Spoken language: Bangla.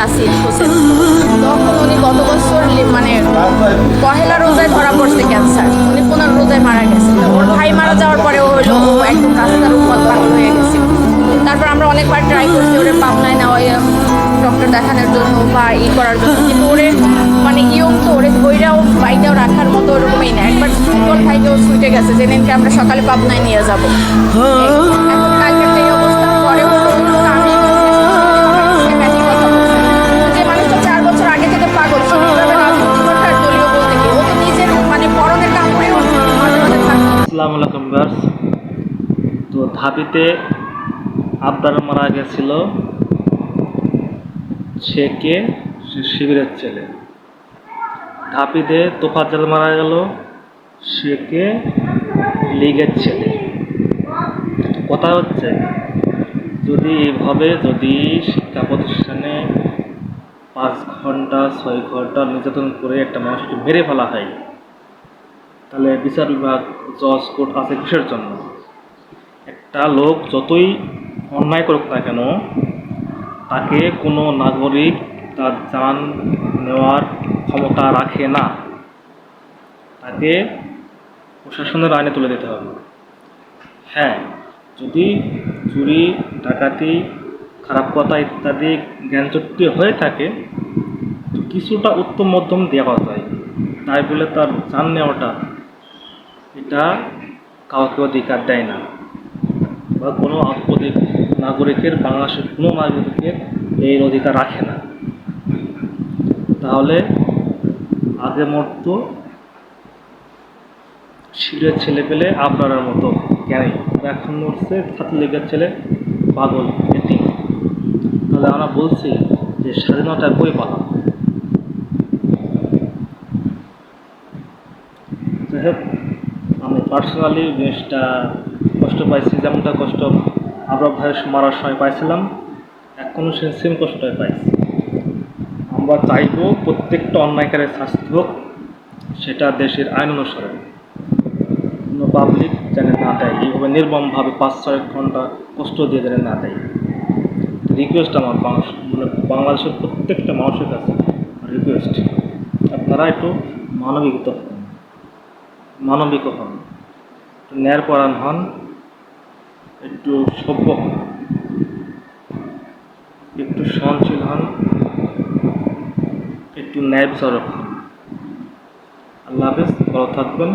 অ্যাসিড হোসেন তখন উনি গত বছর মানে পহেলা রোজায় ধরা পড়ছে ক্যান্সার। উনি পনেরো রোজায় মারা গেছে ওর ভাই মারা যাওয়ার পরে ও হলো একদম রাস্তার উপর পাগল হয়ে গেছে। তারপর আমরা অনেকবার ট্রাই করছি ওরে পাবনায় না ওই ডক্টর দেখানোর জন্য বা ই করার জন্য। কিন্তু ওরে মানে ইয়ং তো, ওরে ধৈরাও বাইটাও রাখার মতো ওরকমই না। একবার ফুটবল খাইতেও ছুটে গেছে যে দিনকে আমরা সকালে পাবনায় নিয়ে যাব। আসসালামু তো ধাপিতে আবদার মারা গেছিল সে কে? শিবিরের ছেলে। ধাপিতে তোফাজ্জল মারা গেল, সে কে? লীগের ছেলে। কথা হচ্ছে, যদি এভাবে যদি শিক্ষা প্রতিষ্ঠানে পাঁচ ঘণ্টা, ছয় ঘণ্টা নির্যাতন করে একটা মানুষকে মেরে ফেলা হয় তাহলে বিচার বিভাগ, জজ, কোর্ট আছে কিসের জন্য? একটা লোক যতই অন্যায় করুক না কেন, তাকে কোনো নাগরিক তার যান নেওয়ার ক্ষমতা রাখে না। তাকে প্রশাসনের আইনে তুলে দিতে হবে। হ্যাঁ যদি চুরি, ডাকাতি, খারাপ কথা ইত্যাদি জ্ঞানচুক্তি হয়ে থাকে কিছুটা উত্তম মধ্যম দেওয়া যায়। তাই বলে তার যান নেওয়াটা এটা কাউকে অধিকার দেয় না। বা কোনো নাগরিকের বাংলাদেশের কোনো নাগরিকের এই অধিকার রাখে না। তাহলে আগে মতো শিরের ছেলে পেলে আপনার মতো জ্ঞানী এখন মরছে ছাত্রলীগের ছেলে, পাগল এটি তাহলে আমরা বলছি যে স্বাধীনতার বই পালা যাই হোক পার্সোনালি জিনিসটা কষ্ট পাইছি, যেমনটা কষ্ট আমরা ভাইয়ের মারার সময় পাইছিলাম এখনও সে সেম কষ্টটাই পাইছি। আমরা চাইব প্রত্যেকটা অন্যায়কারের শাস্তি হোক, সেটা দেশের আইন অনুসারে কোনো পাবলিক যেন না দেয়, এইভাবে নির্মমভাবে পাঁচ ছয় ঘণ্টা কষ্ট দিয়ে যেন না দেয়। রিকোয়েস্ট আমার বাংলাদেশ মানে বাংলাদেশের প্রত্যেকটা মানুষের কাছে রিকোয়েস্ট আপনারা একটু মানবিকতা হন। মানবিক হন। একটু ন্যায়পরায়ণ হন, একটু সভ্য হন, একটু সহনশীল হন, একটু ন্যায় বিচারক হন। আল্লাহ হাফেজ, ভালো থাকবেন।